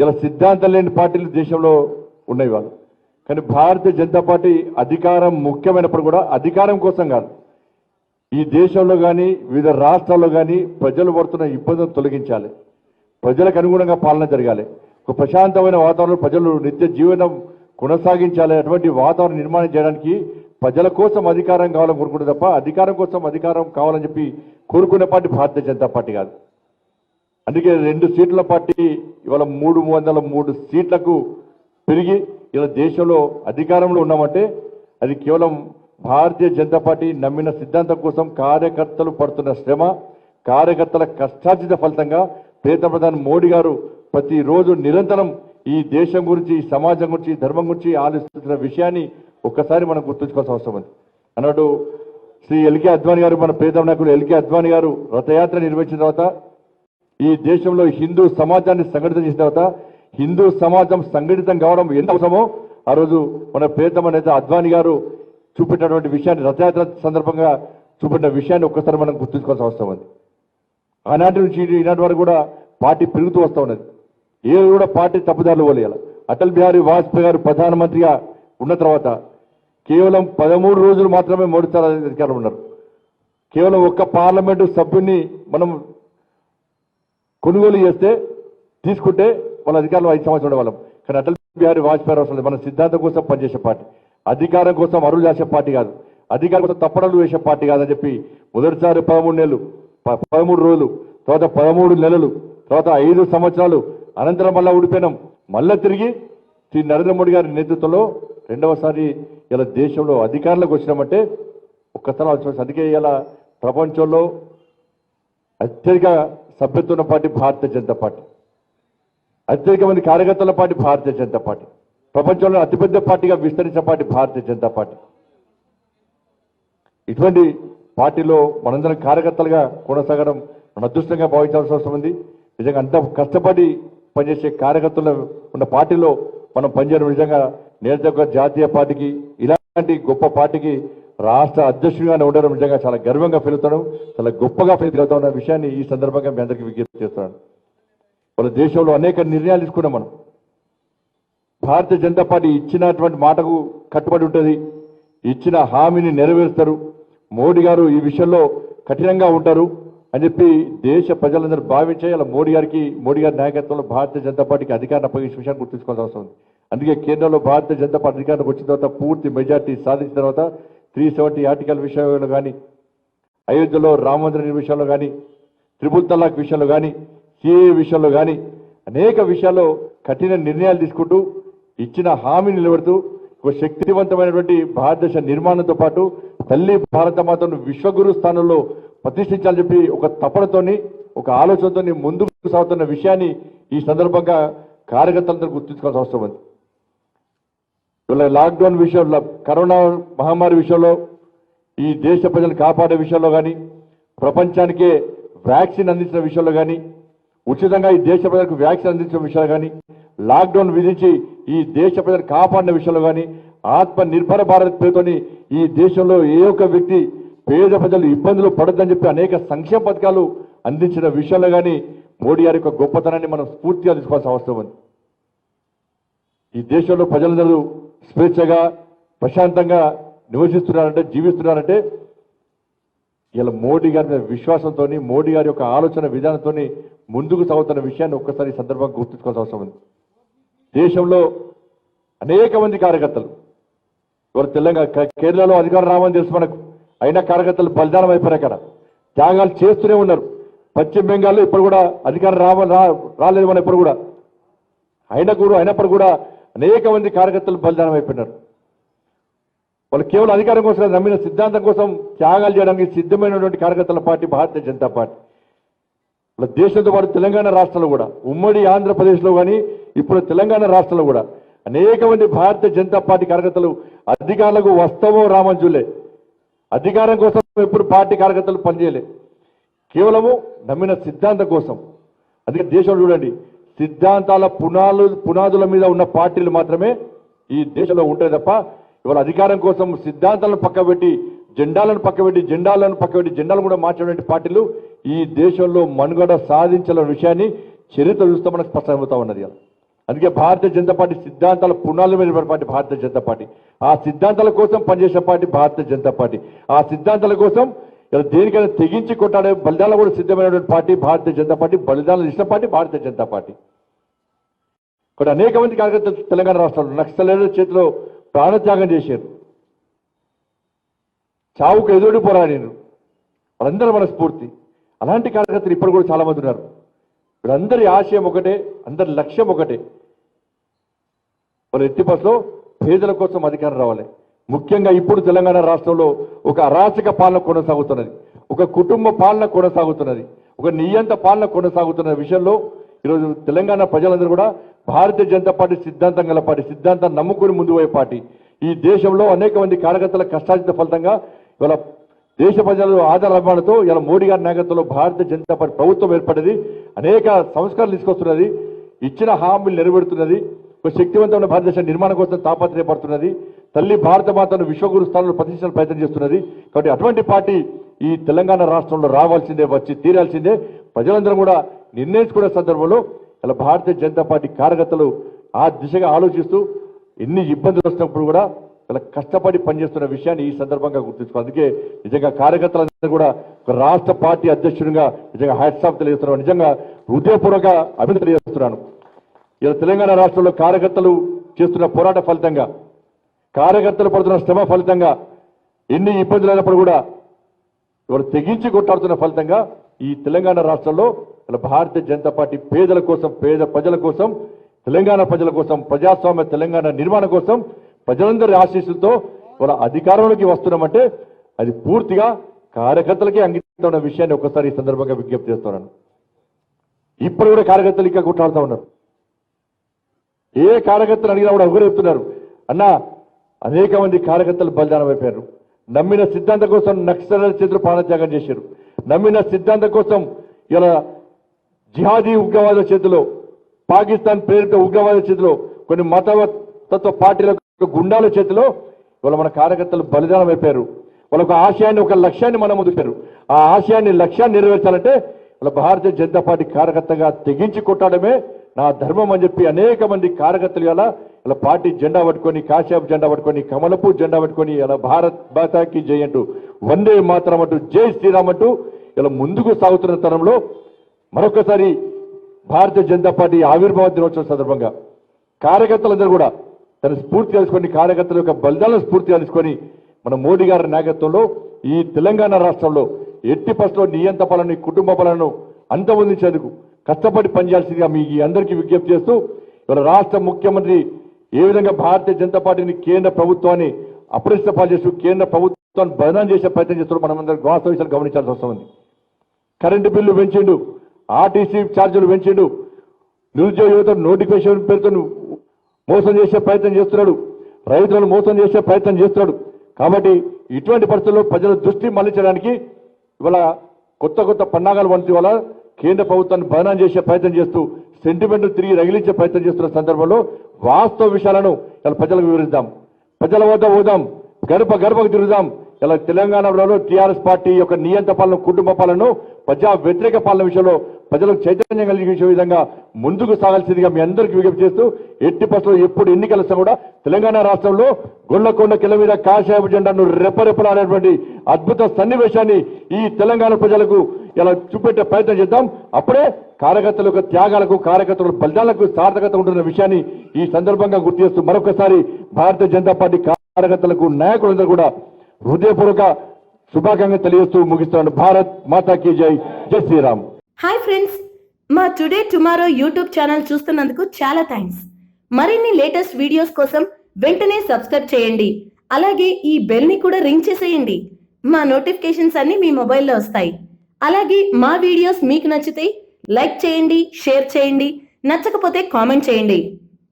ఇలా సిద్ధాంతం లేని పార్టీలు దేశంలో ఉన్నాయి వాళ్ళు. కానీ భారతీయ జనతా పార్టీ అధికారం ముఖ్యమైనప్పుడు కూడా అధికారం కోసం కాదు. ఈ దేశంలో కానీ వివిధ రాష్ట్రాల్లో కానీ ప్రజలు పడుతున్న ఇబ్బందులను తొలగించాలి. ప్రజలకు అనుగుణంగా పాలన జరగాలి. ఒక ప్రశాంతమైన వాతావరణంలో ప్రజలు నిత్య జీవనం కొనసాగించాలి అటువంటి వాతావరణం నిర్మాణం చేయడానికి ప్రజల కోసం అధికారం కావాలని కోరుకుంటే తప్ప అధికారం కోసం అధికారం కావాలని చెప్పి కోరుకునే పార్టీ భారతీయ జనతా పార్టీ కాదు. అందుకే రెండు సీట్ల పార్టీ ఇవాళ మూడు వందల మూడు సీట్లకు పెరిగి ఇలా దేశంలో అధికారంలో ఉన్నామంటే అది కేవలం భారతీయ జనతా పార్టీ నమ్మిన సిద్ధాంతం కోసం కార్యకర్తలు పడుతున్న శ్రమ కార్యకర్తల కష్టార్జిత ఫలితంగా ప్రేత ప్రధాని మోడీ గారు ప్రతిరోజు నిరంతరం ఈ దేశం గురించి ఈ సమాజం గురించి ధర్మం గురించి ఆలోచిస్తున్న విషయాన్ని ఒక్కసారి మనం గుర్తుంచుకోవాల్సిన అవసరం ఉంది. అన్నాడు శ్రీ ఎల్కే అద్వానీ గారు మన ప్రేత నాయకుడు ఎల్కే అద్వానీ గారు రథయాత్ర నిర్వహించిన తర్వాత ఈ దేశంలో హిందూ సమాజాన్ని సంఘటితం చేసిన తర్వాత హిందూ సమాజం సంఘటితం కావడం ఎంత అవసరమో ఆ రోజు మన ప్రియతమ నేత అద్వానీ గారు చూపెట్టినటువంటి విషయాన్ని రథయాత్ర సందర్భంగా చూపెట్టిన విషయాన్ని ఒక్కసారి మనం గుర్తుంచుకోవాల్సిన అవసరం ఉంది. ఆనాటి నుంచి ఈనాటి వరకు కూడా పార్టీ పెరుగుతూ వస్తూ ఉన్నది. ఏ కూడా పార్టీ తప్పుదారులు పోలేయాలి అటల్ బిహారీ వాజ్పేయి గారు ప్రధానమంత్రిగా ఉన్న తర్వాత కేవలం పదమూడు రోజులు మాత్రమే మోడీ సార్ అధికారంలో ఉన్నారు. కేవలం ఒక్క పార్లమెంటు సభ్యుని మనం కొనుగోలు చేస్తే తీసుకుంటే వాళ్ళ అధికారంలో ఐదు సంవత్సరాలు వాళ్ళం కానీ అటల్ బిహారీ వాజ్పేయి అవసరం మన సిద్ధాంతం కోసం పనిచేసే పార్టీ. అధికారం కోసం అరులు చేసే పార్టీ కాదు. అధికారం కోసం తప్పడలు వేసే పార్టీ కాదని చెప్పి మొదటిసారి పదమూడు నెలలు ప- పదమూడు రోజులు తర్వాత పదమూడు నెలలు తర్వాత ఐదు సంవత్సరాలు అనంతరం మళ్ళా ఊడిపోయినాం. మళ్ళా తిరిగి శ్రీ నరేంద్ర మోడీ గారి నేతృత్వంలో రెండవసారి ఇలా దేశంలో అధికారంలోకి వచ్చినామంటే ఒక్కసారి ఆలోచించాలి అందుకే ఇలా ప్రపంచంలో అత్యధిక సభ్యత్వం పార్టీ భారతీయ జనతా పార్టీ. అత్యధిక మంది కార్యకర్తల పార్టీ భారతీయ జనతా పార్టీ. ప్రపంచంలో అతిపెద్ద పార్టీగా విస్తరించిన పార్టీ భారతీయ జనతా పార్టీ. ఇటువంటి పార్టీలో మనందరం కార్యకర్తలుగా కొనసాగడం మన అదృష్టంగా భావించాల్సిన అవసరం ఉంది. నిజంగా అంత కష్టపడి పనిచేసే కార్యకర్తలు ఉన్న పార్టీలో మనం పనిచేయడం నిజంగా నేత జాతీయ పార్టీకి ఇలాంటి గొప్ప పార్టీకి రాష్ట్ర అధ్యక్షుడిగానే ఉండడం నిజంగా చాలా గర్వంగా ఫీల్ అవుతాను చాలా గొప్పగా ఫీల్ అవుతా ఉన్న విషయాన్ని ఈ సందర్భంగా మీ అందరికీ విజ్ఞప్తి చేస్తున్నాను. వాళ్ళ దేశంలో అనేక నిర్ణయాలు తీసుకున్నాం మనం. భారతీయ జనతా పార్టీ ఇచ్చినటువంటి మాటకు కట్టుబడి ఉంటుంది. ఇచ్చిన హామీని నెరవేరుస్తారు. మోడీ గారు ఈ విషయంలో కఠినంగా ఉంటారు అని చెప్పి దేశ ప్రజలందరూ భావించే అలా మోడీ గారికి మోడీ గారి నాయకత్వంలో భారతీయ జనతా పార్టీకి అధికారం అప్పగించిన విషయాన్ని గుర్తుంచుకోవాల్సిన అవసరం ఉంది. అందుకే కేంద్రంలో భారతీయ జనతా పార్టీ అధికారంలోకి వచ్చిన తర్వాత పూర్తి మెజార్టీ సాధించిన తర్వాత త్రీ సెవెంటీ ఆర్టికల్ విషయంలో కానీ అయోధ్యలో రామమందిర విషయంలో కానీ త్రిపుల్ తలాక్ విషయంలో కానీ సిఏ విషయంలో కానీ అనేక విషయాల్లో కఠిన నిర్ణయాలు తీసుకుంటూ ఇచ్చిన హామీ నిలబెడుతూ ఒక శక్తివంతమైనటువంటి భారతదేశ నిర్మాణంతో పాటు తల్లి భారతమాతను విశ్వగురు స్థానంలో ప్రతిష్ఠించాలని చెప్పి ఒక తపనతోని ఒక ఆలోచనతోని ముందుకు సాగుతున్న విషయాన్ని ఈ సందర్భంగా కార్యకర్తలందరూ గుర్తుంచుకోవాల్సిన అవసరం ఉంది. ఇలా లాక్డౌన్ విషయంలో కరోనా మహమ్మారి విషయంలో ఈ దేశ ప్రజలను కాపాడే విషయంలో కానీ ప్రపంచానికే వ్యాక్సిన్ అందించిన విషయంలో కానీ ఉచితంగా ఈ దేశ ప్రజలకు వ్యాక్సిన్ అందించిన విషయాలు కానీ లాక్డౌన్ విధించి ఈ దేశ ప్రజలు కాపాడిన విషయంలో కానీ ఆత్మ నిర్భర భారత్ పేరుతోని ఈ దేశంలో ఏ ఒక్క వ్యక్తి పేద ప్రజలు ఇబ్బందులు పడద్దని చెప్పి అనేక సంక్షేమ పథకాలు అందించిన విషయంలో కానీ మోడీ గారి యొక్క గొప్పతనాన్ని మనం స్ఫూర్తిగా తీసుకోవాల్సిన అవసరం ఉంది. ఈ దేశంలో ప్రజలందరూ స్వేచ్ఛగా ప్రశాంతంగా నివసిస్తున్నారంటే జీవిస్తున్నారంటే ఇలా మోడీ గారి విశ్వాసంతో మోడీ గారి యొక్క ఆలోచన విధానంతో ముందుకు సాగుతున్న విషయాన్ని ఒక్కసారి సందర్భంగా గుర్తుంచుకోవాల్సిన అవసరం ఉంది. దేశంలో అనేక మంది కార్యకర్తలు ఇవాళ తెలంగాణ కేరళలో అధికారం రామని తెలుసు మనకు. అయినా కార్యకర్తలు బలిదానం అయిపోయారు అక్కడ. త్యాగాలు చేస్తూనే ఉన్నారు. పశ్చిమ బెంగాల్లో ఇప్పుడు కూడా అధికారం రావ రా- రాలేదు మన ఇప్పుడు కూడా. అయినా కూడా అయినప్పుడు కూడా అనేక మంది కార్యకర్తలు బలిదానం అయిపోయినారు. వాళ్ళు కేవలం అధికారం కోసం నమ్మిన సిద్ధాంతం కోసం త్యాగాలు చేయడానికి సిద్ధమైనటువంటి కార్యకర్తల పార్టీ భారతీయ జనతా పార్టీ. వాళ్ళ దేశంతో పాటు తెలంగాణ రాష్ట్రంలో కూడా ఉమ్మడి ఆంధ్రప్రదేశ్లో కానీ ఇప్పుడు తెలంగాణ రాష్ట్రంలో కూడా అనేక మంది భారతీయ జనతా పార్టీ కార్యకర్తలు అధికారులకు వస్తామో రామంజులే అధికారం కోసం ఎప్పుడు పార్టీ కార్యకర్తలు పనిచేయలే. కేవలము నమ్మిన సిద్ధాంతం కోసం. అందుకే దేశంలో చూడండి సిద్ధాంతాల పునాలు పునాదుల మీద ఉన్న పార్టీలు మాత్రమే ఈ దేశంలో ఉంటాయి తప్ప ఇవాళ అధికారం కోసం సిద్ధాంతాలను పక్కబెట్టి జెండాలను పక్కబెట్టి జెండాలను పక్కబెట్టి జెండాలు కూడా మార్చేటువంటి పార్టీలు ఈ దేశంలో మనుగడ సాధించాలన్న విషయాన్ని చరిత్ర చూస్తే మనకు స్పష్టమవుతా ఉన్నది అందుకే భారతీయ జనతా పార్టీ సిద్ధాంతాల పునాల మీద నిలబడిన పార్టీ భారతీయ జనతా పార్టీ. ఆ సిద్ధాంతాల కోసం పనిచేసే పార్టీ భారతీయ జనతా పార్టీ. ఆ సిద్ధాంతాల కోసం ఇలా దేనికైనా తెగించి కొట్టాడే బలిదానాలు కూడా సిద్ధమైనటువంటి పార్టీ భారతీయ జనతా పార్టీ బలిదానాలు ఇచ్చిన పార్టీ భారతీయ జనతా పార్టీ. కొన్ని అనేక మంది కార్యకర్తలు తెలంగాణ రాష్ట్రంలో నక్సలైన చేతిలో ప్రాణత్యాగం చేశారు. చావుకు ఎదురు పోరాడారు వాళ్ళందరూ మన స్ఫూర్తి అలాంటి కార్యకర్తలు ఇప్పుడు కూడా చాలామంది ఉన్నారు. వీళ్ళందరి ఆశయం ఒకటే అందరి లక్ష్యం ఒకటే. వాళ్ళ ఎట్టి బస్సులో పేదల కోసం అధికారం రావాలి. ముఖ్యంగా ఇప్పుడు తెలంగాణ రాష్ట్రంలో ఒక అరాచక పాలన కొనసాగుతున్నది. ఒక కుటుంబ పాలన కొనసాగుతున్నది. ఒక నియంత పాలన కొనసాగుతున్న విషయంలో ఈరోజు తెలంగాణ ప్రజలందరూ కూడా భారతీయ జనతా పార్టీ సిద్ధాంతం గల పార్టీ సిద్ధాంతాన్ని నమ్ముకుని ముందు పోయే పార్టీ. ఈ దేశంలో అనేక మంది కార్యకర్తల కష్టార్జిత ఫలితంగా ఇవాళ దేశ ప్రజలు ఆధార అభిమానంతో ఇలా మోడీ గారి నాయకత్వంలో భారతీయ జనతా పార్టీ ప్రభుత్వం ఏర్పడింది. అనేక సంస్కరణలు తీసుకొస్తున్నది. ఇచ్చిన హామీలు నెరవేరుతున్నది. ఒక శక్తివంతమైన భారతదేశ నిర్మాణం కోసం తాపత్రయపడుతున్నది. తల్లి భారత మాతను విశ్వగురు స్థానంలో ప్రతిష్ఠించాలని ప్రయత్నం చేస్తున్నది. కాబట్టి అటువంటి పార్టీ ఈ తెలంగాణ రాష్ట్రంలో రావాల్సిందే వచ్చి తీరాల్సిందే. ప్రజలందరూ కూడా నిర్ణయించుకునే సందర్భంలో ఇలా భారతీయ జనతా పార్టీ కార్యకర్తలు ఆ దిశగా ఆలోచిస్తూ ఎన్ని ఇబ్బందులు వస్తున్నప్పుడు కూడా ఇలా కష్టపడి పనిచేస్తున్న విషయాన్ని ఈ సందర్భంగా గుర్తించుకో అందుకే నిజంగా కార్యకర్తలందరూ కూడా ఒక రాష్ట్ర పార్టీ అధ్యక్షుడిగా నిజంగా హ్యాట్సాప్ తెలియజేస్తున్నాను. నిజంగా హృదయపూర్వక అభినందన తెలియజేస్తున్నాను. ఇలా తెలంగాణ రాష్ట్రంలో కార్యకర్తలు చేస్తున్న పోరాట ఫలితంగా కార్యకర్తలు పడుతున్న శ్రమ ఫలితంగా ఎన్ని ఇబ్బందులు అయినప్పుడు కూడా ఇవాళ తెగించి కొట్టాడుతున్న ఫలితంగా ఈ తెలంగాణ రాష్ట్రంలో ఇలా భారతీయ జనతా పార్టీ పేదల కోసం పేద ప్రజల కోసం తెలంగాణ ప్రజల కోసం ప్రజాస్వామ్య తెలంగాణ నిర్మాణం కోసం ప్రజలందరి ఆశీస్సులతో వాళ్ళ అధికారంలోకి వస్తున్నామంటే అది పూర్తిగా కార్యకర్తలకే అంకితం ఉన్న విషయాన్ని ఒకసారి ఈ సందర్భంగా విజ్ఞప్తి చేస్తున్నాను. ఇప్పుడు కూడా కార్యకర్తలు ఇంకా కొట్లాడుతూ ఉన్నారు. ఏ కార్యకర్తలు అడిగినా కూడా ఒకరు చెప్తున్నారు. అనేక మంది కార్యకర్తలు బలిదానం అయిపోయారు. నమ్మిన సిద్ధాంతం కోసం నక్సల చేతులు ప్రాణత్యాగం చేశారు. నమ్మిన సిద్ధాంతం కోసం ఇలా జిహాదీ ఉగ్రవాద చేతిలో పాకిస్తాన్ ప్రేరిత ఉగ్రవాద చేతిలో కొన్ని మతతత్వ పార్టీల గుండాల చేతిలో ఇవాళ మన కార్యకర్తలు బలిదానం అయిపోయారు. వాళ్ళ ఒక ఆశయాన్ని ఒక లక్ష్యాన్ని మనం ముందుకు ఆ ఆశయాన్ని లక్ష్యాన్ని నెరవేర్చాలంటే వాళ్ళ భారతీయ జనతా పార్టీ కార్యకర్తగా తెగించి కొట్టడమే నా ధర్మం అని చెప్పి అనేక మంది కార్యకర్తలు ఇలా ఇలా పార్టీ జెండా పట్టుకొని కాశ్యాప్ జెండా పట్టుకొని కమలపు జెండా పట్టుకొని ఇలా భారత్ బాతాకి జై అంటూ వందే మాత్రం అంటూ జై శ్రీరామ్ అంటూ ఇలా ముందుకు సాగుతున్న తరంలో మరొకసారి భారతీయ జనతా పార్టీ ఆవిర్భావ దినోత్సవం సందర్భంగా కార్యకర్తలందరూ కూడా తన స్ఫూర్తి తెలుసుకొని కార్యకర్తల యొక్క బలిదాలను స్ఫూర్తి కలుసుకొని మన మోడీ గారి నాయకత్వంలో ఈ తెలంగాణ రాష్ట్రంలో ఎట్టి పస్లో నియంత పాలను కుటుంబ పాలను అంతమొందించేందుకు కష్టపడి పనిచేయాల్సిందిగా మీ అందరికీ విజ్ఞప్తి చేస్తూ ఇవాళ రాష్ట్ర ముఖ్యమంత్రి ఏ విధంగా భారతీయ జనతా పార్టీని కేంద్ర ప్రభుత్వాన్ని అప్రదిష్ట పాలు చేస్తూ కేంద్ర ప్రభుత్వాన్ని బదనాం చేసే ప్రయత్నం చేస్తున్నారు మనం వాస్తవ విషయాలు గమనించాల్సి వస్తుంది. కరెంటు బిల్లు పెంచిండు ఆర్టీసీ ఛార్జీలు పెంచిండు. నిరుద్యోగ యువత నోటిఫికేషన్ పేరుతో మోసం చేసే ప్రయత్నం చేస్తున్నాడు. రైతులను మోసం చేసే ప్రయత్నం చేస్తున్నాడు. కాబట్టి ఇటువంటి పరిస్థితుల్లో ప్రజల దృష్టి మళ్ళించడానికి ఇవాళ కొత్త కొత్త పన్నాగాలు వంటి వల్ల కేంద్ర ప్రభుత్వాన్ని బదనాం చేసే ప్రయత్నం చేస్తూ సెంటిమెంట్ తిరిగి రగిలించే ప్రయత్నం చేస్తున్న సందర్భంలో వాస్తవ విషయాలను ఇలా ప్రజలకు వివరిద్దాం. ప్రజల వద్ద పోదాం. గడప గడపకు తిరుగుదాం. ఇలా తెలంగాణ టీఆర్ఎస్ పార్టీ యొక్క నియంత పాలన కుటుంబ పాలన ప్రజా వ్యతిరేక పాలన విషయంలో ప్రజలకు చైతన్యం కలిగించే విధంగా ముందుకు సాగాల్సిందిగా మీ అందరికీ విజ్ఞప్తి చేస్తూ ఎట్టి పక్షంలో ఎప్పుడు ఎన్నికల కూడా తెలంగాణ రాష్ట్రంలో గొల్లకొండ కిల మీద కాషాయపు జెండాను రెప్పరెప్పలాడేటువంటి అద్భుత సన్నివేశాన్ని ఈ తెలంగాణ ప్రజలకు ఇలా చూపెట్టే ప్రయత్నం చేద్దాం. అప్పుడే కార్యకర్తల యొక్క త్యాగాలకు కార్యకర్తల ఫలితాలకు సార్థకత ఉంటున్న విషయాన్ని ఈ సందర్భంగా గుర్తు చేస్తూ మరొకసారి భారతీయ జనతా పార్టీ కార్యకర్తలకు నాయకులందరూ కూడా హృదయపూర్వక శుభాకాంక్షలు తెలియజేస్తూ ముగిస్తున్నాను. భారత్ మాతాకి జై. జై శ్రీరామ్. Hi friends. మా టుడే టుమారో యూట్యూబ్ ఛానల్ చూస్తున్నందుకు చాలా థ్యాంక్స్. మరిన్ని లేటెస్ట్ వీడియోస్ కోసం వెంటనే సబ్స్క్రైబ్ చేయండి. అలాగే ఈ బెల్ని కూడా రింగ్ చేసేయండి. మా నోటిఫికేషన్స్ అన్ని మీ మొబైల్లో వస్తాయి. అలాగే మా వీడియోస్ మీకు నచ్చితే లైక్ చేయండి షేర్ చేయండి. నచ్చకపోతే కామెంట్ చేయండి.